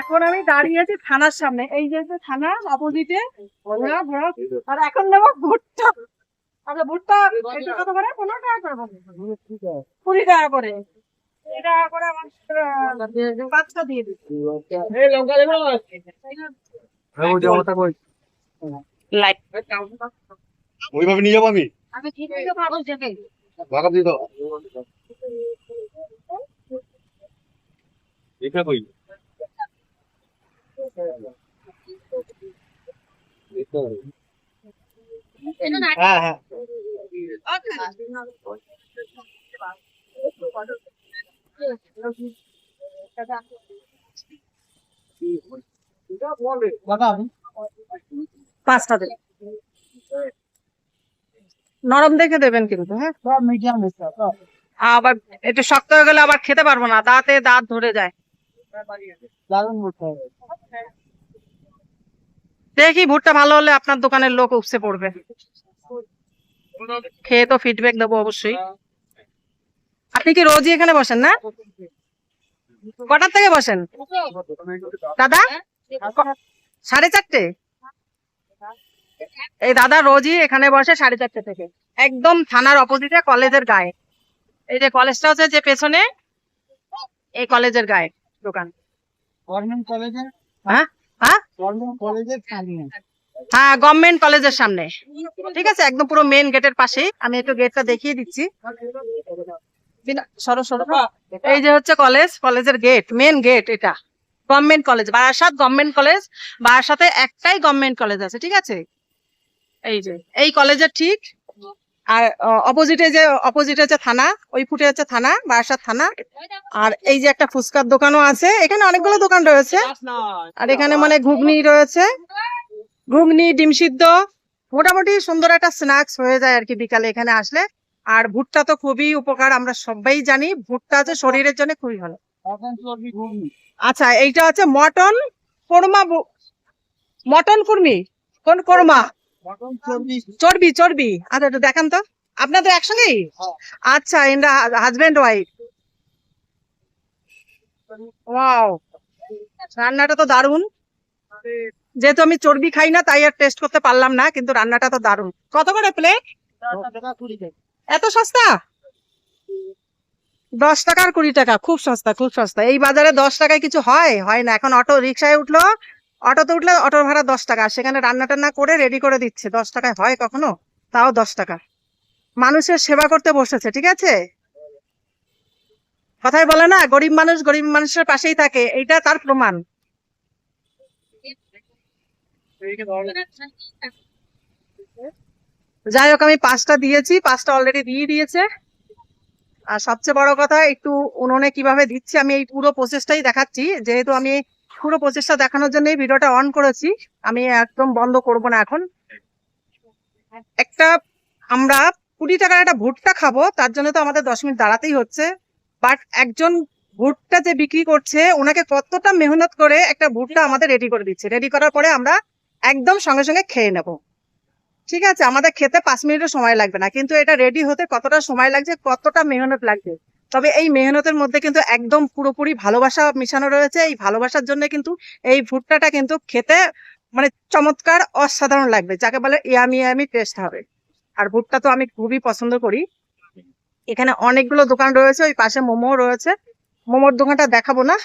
এখন আমি দাঁড়িয়ে আছি থানার সামনে। এই যে থানা অপোজিটে ঘোরা ঘোরা আর এখন নেব ভুট্টা। আচ্ছা ভুট্টা এটা কত করে? পনেরো টাকা করে কুড়ি টাকা করে। কুড়ি করে আমার পাঁচটা দিয়ে দিচ্ছি ওইভাবে নিয়ে যাব আমি? আমি ঠিক পাবো যেতে ভাগা দিয়ে দাও। এটা কই? পাঁচটা নরম দেখে দেবেন কিন্তু হ্যাঁ। মিডিয়াম আবার একটু শক্ত হয়ে গেলে আবার খেতে পারব না, দাঁতে দাঁত ধরে যায়। দারুণ হবে। দেখি, ভুট্টা ভালো হলে আপনার দোকানের লোক উপসে পড়বে। খেয়ে তো ফিডব্যাক দেবো অবশ্যই। আপনি কি রোজই এখানে বসেন না? কটার থেকে বসেন? দাদা? সাড়ে চারটে? এই দাদা রোজই এখানে বসে সাড়ে চারটে থেকে। একদম থানার অপোজিটে কলেজের গায়ে। এই যে কলেজটা হচ্ছে যে পেছনে, এই কলেজের গায়ে দোকান। গভর্নমেন্ট কলেজের হ্যাঁ? হ্যাঁ? গভর্নমেন্ট কলেজের সামনে। হ্যাঁ গভর্নমেন্ট কলেজের সামনে। ঠিক আছে? একদম পুরো মেন গেটের পাশেই। আমি একটু গেটটা দেখিয়ে দিচ্ছি। সরো সরো। এই যে হচ্ছে কলেজ কলেজের গেট মেন গেট এটা। Government college Barasat government college বারাসাতে একটাই গভর্নমেন্ট কলেজ আছে ঠিক আছে? এই যে এই কলেজের ঠিক আর অপোজিটে যে অপোজিটে যে থানা, ওই ফুটে হচ্ছে থানা, বারাসাত থানা। আর এই যে একটা ফুচকার দোকানও আছে, এখানে অনেকগুলো দোকান রয়েছে। আর এখানে মানে ঘুগনি রয়েছে। ঘুগনি, ডিম সিদ্ধ, মোটামুটি সুন্দর একটা স্ন্যাক্স হয়ে যায় আর কি বিকালে এখানে আসলে। আর ভুট্টা তো খুবই উপকার, আমরা সবাই জানি, ভুট্টা হচ্ছে শরীরের জন্য খুবই ভালো। আচ্ছা এইটা হচ্ছে মটন কোরমা মটন কুর্মি, কোন কোরমা? চর্বি। চর্বি আচ্ছা একটু দেখান তো। আপনাদের একসঙ্গেই? হ্যাঁ। আচ্ছা এরা হাজবেন্ড ওয়াইফ। ওয়াও। রান্নাটা তো দারুণ। যেহেতু আমি চর্বি খাই না তাই আর টেস্ট করতে পারলাম না কিন্তু রান্নাটা তো দারুণ। কত করে প্লেট? এত সস্তা? দশ টাকা আর কুড়ি টাকা। খুব সস্তা খুব সস্তা। এই বাজারে দশ টাকায় কিছু হয়? হয় না। এখন অটো রিক্সায় উঠল অটোতে উঠলে অটোর ভাড়া দশ টাকা সেখানে রান্না টান্না করে রেডি করে দিচ্ছে। দশ টাকায় হয় কখনো? তাও দশ টাকা। মানুষের সেবা করতে বসেছে, ঠিক আছে? কথাই বলে না, গরিব মানুষ গরিব মানুষের পাশেই থাকে, এইটা তার প্রমাণ। যাই হোক, আমি পাঁচটা দিয়েছি, পাঁচটা অলরেডি দিয়ে দিয়েছে। আর সবচেয়ে বড় কথা, একটু উনুনে কীভাবে দিচ্ছি, আমি এই পুরো প্রসেসটাই দেখাচ্ছি। যেহেতু আমি পুরো প্রচেষ্টা দেখানোর জন্য এই ভিডিওটা অন করেছি। আমি একদম বন্ধ করব না এখন। একটা আমরা কুড়ি টাকার একটা ভুট্টা খাব, তার জন্য তো আমাদের দশ মিনিট দাঁড়াতেই হচ্ছে। বাট একজন ভুট্টা যে বিক্রি করছে, ওনাকে কতটা মেহনত করে একটা ভুট্টা আমাদের রেডি করে দিচ্ছে। রেডি করার পরে আমরা একদম সঙ্গে সঙ্গে খেয়ে নেব। ঠিক আছে? আমাদের খেতে পাঁচ মিনিটও সময় লাগবে না, কিন্তু এটা রেডি হতে কতটা সময় লাগছে, কতটা মেহনত লাগছে তবে এই মেহনতের মধ্যে কিন্তু একদম পুরোপুরি ভালোবাসা মিশানো রয়েছে। এই ভালোবাসার জন্য কিন্তু এই ভুট্টাটা কিন্তু খেতে মানে চমৎকার অসাধারণ লাগবে, যাকে বলে ইয়ামি ইয়ামি টেস্ট হবে। আর ভুট্টা তো আমি খুবই পছন্দ করি। এখানে অনেকগুলো দোকান রয়েছে, ওই পাশে মোমো রয়েছে। মোমোর দোকানটা দেখাবো না।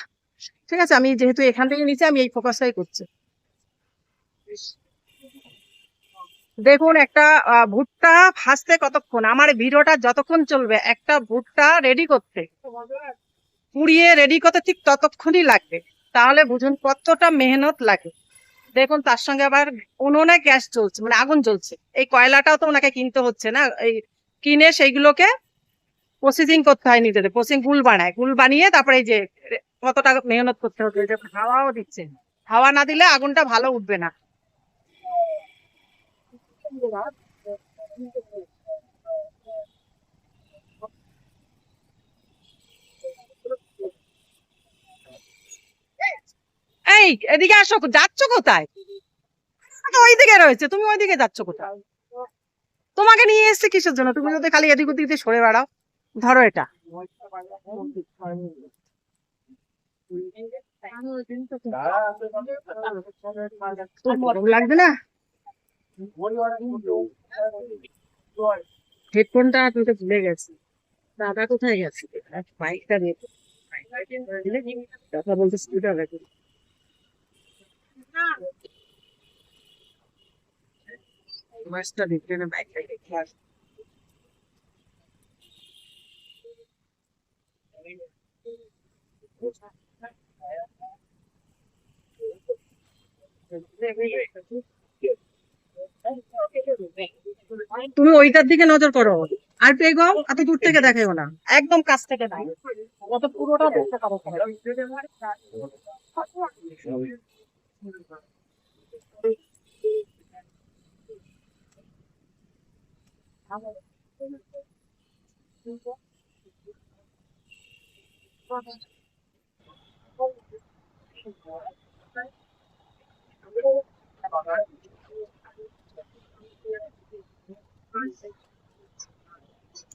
ঠিক আছে, আমি যেহেতু এখান থেকে নিচে, আমি এই ফোকাসটাই করছি। দেখুন, একটা ভুট্টা ভাজতে কতক্ষণ? আমার ভিডিওটা যতক্ষণ চলবে, একটা ভুট্টা রেডি করতে। পুড়িয়ে রেডি করতে ঠিক ততক্ষণই লাগবে। তাহলে বুঝুন কতটা মেহনত লাগে। দেখুন, তার সঙ্গে আবার উনুনে গ্যাস চলছে মানে আগুন জ্বলছে। এই কয়লাটাও তো ওনাকে কিনতে হচ্ছে না। এই কিনে সেইগুলোকে প্রসেসিং করতে হয় নিজেদের। প্রসেসিং গুল বানায়। গুল বানিয়ে তারপরে এই যে, কতটা মেহনত করতে হচ্ছে হাওয়াও দিচ্ছে। হাওয়া না দিলে আগুনটা ভালো উঠবে না। এই এদিকে আসো যাচ্ছ কোথায়? তো ওইদিকে রয়েছে তুমি ওইদিকে যাচ্ছ কোথায়? তোমাকে নিয়ে এসেছি কিসের জন্য? তুমি যদি খালি এদিক ওদিক দিয়ে সরে বেড়াও ধরো এটা। লাগবে না? হেডফোনটা তুই ভুলে গেছি। দাদা কোথায় গেছে? বাইকটা নিয়ে কথা বলতে সুবিধা হবে মাছটা দেখতে না বাইকটা দেখে আস তুমি ওইটার দিকে নজর করো। আর এগো এত দূর থেকে দেখাও না। একদম কাছ থেকে দাও অত পুরোটা দেখতে পারো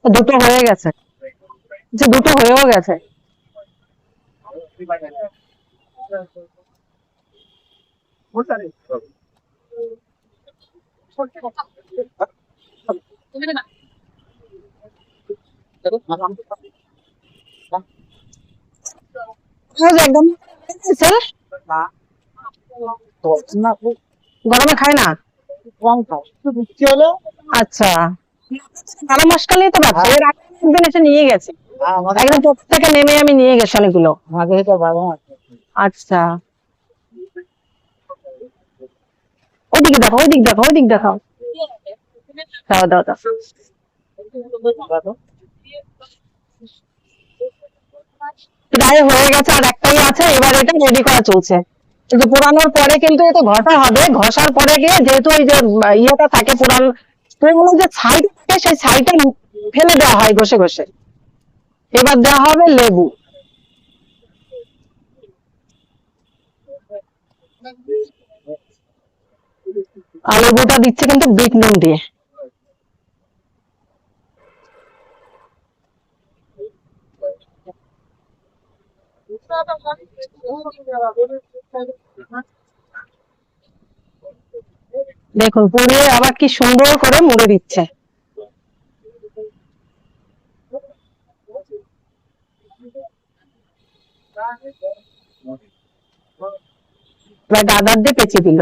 দুটো হয়ে গেছে। যে দুটো হয়েও গেছে। একদম। গরমে খায় না? কম খাও একটু বৃষ্টি হলো আচ্ছা। বারো মাস তো ব্যবসা এর আগে একদিন এসে নিয়ে গেছে। একদম টোপ থেকে নেমে আমি নিয়ে গেছি অনেকগুলো। আগে তো বাবা আচ্ছা। ওইদিকে দেখো ওইদিক দেখো ওইদিক দেখাও। দাও দাও দাও। প্রায় হয়ে গেছে আর একটাই আছে এবার এটা রেডি করা চলছে। কিন্তু পোড়ানোর পরে কিন্তু এটা ঘষা হবে। ঘষার পরে গিয়ে যেহেতু ওই যে ইয়েটা থাকে পুরান এগুলো যে ছাই থাকে সেই ছাইটা ফেলে দেওয়া হয় ঘষে ঘষে। এবার দেওয়া হবে লেবু। আর লেবুটা দিচ্ছে কিন্তু বিট নুন দিয়ে। দেখুন পুড়িয়ে আবার কি সুন্দর করে মুড়ে দিচ্ছে। দাদার দিয়ে পেঁচে দিল।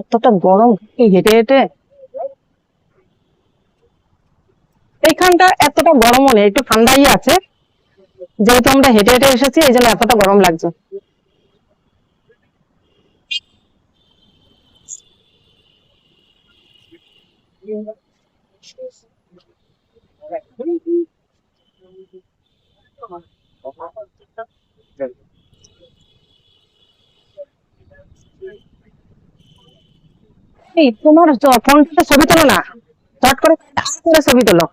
এতটা গরম হেঁটে হেঁটে? এইখানটা এতটা গরমও নেই, একটু ঠান্ডাই আছে। যেহেতু আমরা হেঁটে হেঁটে এসেছি, এই জন্য এতটা গরম লাগছে। এই তোমার ফোনটা ছবি তোলো না? চট করে ছবি তোলো।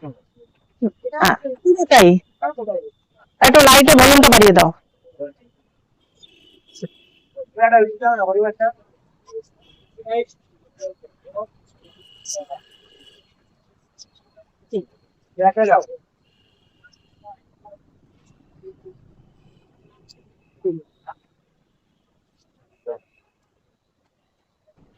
তাই? একটু লাইটের ভলিউমটা বাড়িয়ে দাও। যাও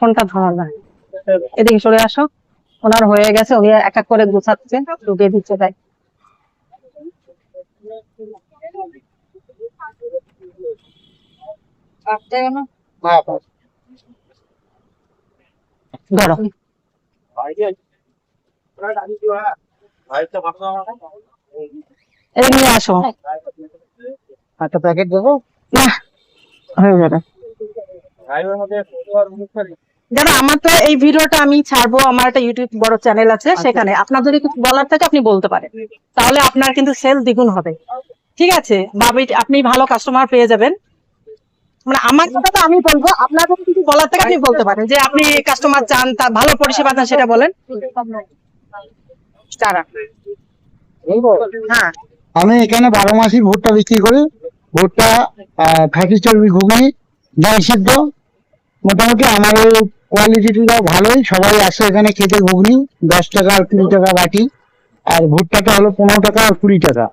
ফোনটা ধরা না এদিকে সরে আসো। ওনার হয়ে গেছে, উনি এক এক করে গুছাচ্ছে, ঢুকিয়ে দিচ্ছে তাই। ধরো। এদিকে নিয়ে আসো। একটা প্যাকেট দেবো? না হয়ে যাবে। দাদা আমার তো এই ভিডিওটা আমি ছাড়বো আমার একটা ইউটিউব বড় চ্যানেল আছে সেখানে। আপনার যদি কিছু বলার থাকে আপনি বলতে পারেন। তাহলে আপনার কিন্তু সেল দ্বিগুণ হবে। ঠিক আছে? বা আপনি ভালো কাস্টমার পেয়ে যাবেন। মানে আমার কথা তো আমি বলব কিছু বলার থাকে আপনি বলতে পারেন যে আপনি কাস্টমার চান তার ভালো পরিষেবা চান সেটা বলেন। তারা হ্যাঁ। আমি এখানে বারো মাসই ভুট্টা বিক্রি করি। ভুট্টা ফ্যাটি চর্বি ঘুগনি দই সিদ্ধ। মোটামুটি আমার এই কোয়ালিটিটা ভালোই। সবাই আসে এখানে খেতে ঘুগনি দশ টাকা আর কুড়ি টাকা বাটি। আর ভুট্টাটা হলো পনেরো টাকা আর কুড়ি টাকা।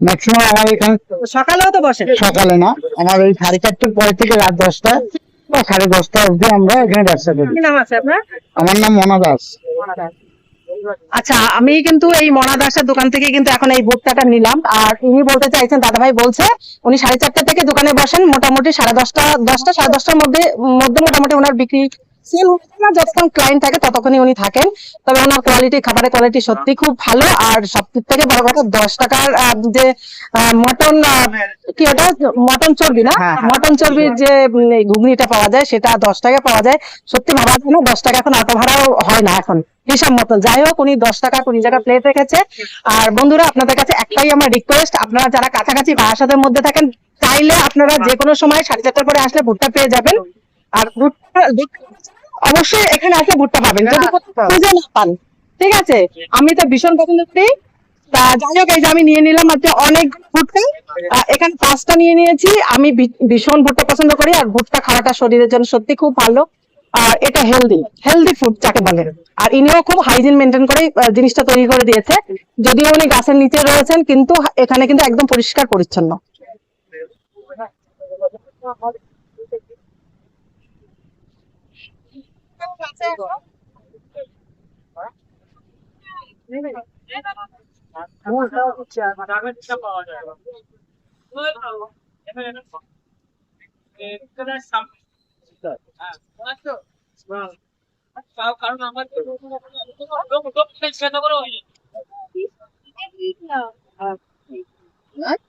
ম্যাক্সিমাম আমার এখানে সকালেও তো বসে। সকালে না আমার এই সাড়ে চারটের পরে থেকে রাত দশটা বা সাড়ে দশটা অবধি আমরা এখানে ব্যবসা করি। আমার নাম মনা দাস। আচ্ছা আমি কিন্তু এই মনা দাসের দোকান থেকে কিন্তু এখন এই ভুট্টাটা নিলাম। আর উনি বলতে চাইছেন দাদা ভাই বলছে উনি সাড়ে চারটা থেকে দোকানে বসেন মোটামুটি সাড়ে দশটা দশটা সাড়ে দশটার মধ্যে মধ্যে মোটামুটি ওনার বিক্রি সেল না যতক্ষণ ক্লায়েন্ট থাকে ততক্ষণই উনি থাকেন। তবে ওনার কোয়ালিটি খাবারের কোয়ালিটি সত্যি খুব ভালো। আর সব থেকে বড় কথা দশ টাকার যে মটন কি ওটা? মটন চর্বি না? হ্যাঁ, হ্যাঁ। মটন চর্বির যে ঘুগনিটা পাওয়া যায় সেটা দশ টাকা পাওয়া যায়। সত্যি ভাবা যায় না দশ টাকা এখন অটো ভাড়াও হয় না এখন। হিসাব মতন। যাই হোক উনি দশ টাকা কুড়ি টাকা প্লেট রেখেছে। আর বন্ধুরা আপনাদের কাছে একটাই আমার রিকোয়েস্ট আপনারা যারা কাছাকাছি বারাসাতের মধ্যে থাকেন চাইলে আপনারা যে কোনো সময় সাড়ে চারটার পরে আসলে ভুট্টা পেয়ে যাবেন। আর ভুট্টা অবশ্যই এখানে আসলে ভুট্টা পাবেন। যদি খুঁজে না পান ঠিক আছে? আমি তো ভীষণ পছন্দ করি। তা যাই হোক এই যে আমি নিয়ে নিলাম আজকে অনেক ভুট্টা। এখানে পাঁচটা নিয়ে নিয়েছি। আমি ভীষণ ভুট্টা পছন্দ করি আর ভুট্টা খাওয়াটা শরীরের জন্য সত্যি খুব ভালো। আর এটা হেলদি হেলদি ফুড যাকে বলে। আর ইনিও খুব হাইজিন মেনটেন করে জিনিসটা তৈরি করে দিয়েছে। যদিও উনি গাছের নিচে রয়েছেন কিন্তু এখানে কিন্তু একদম পরিষ্কার পরিচ্ছন্ন। কারণ আমার What?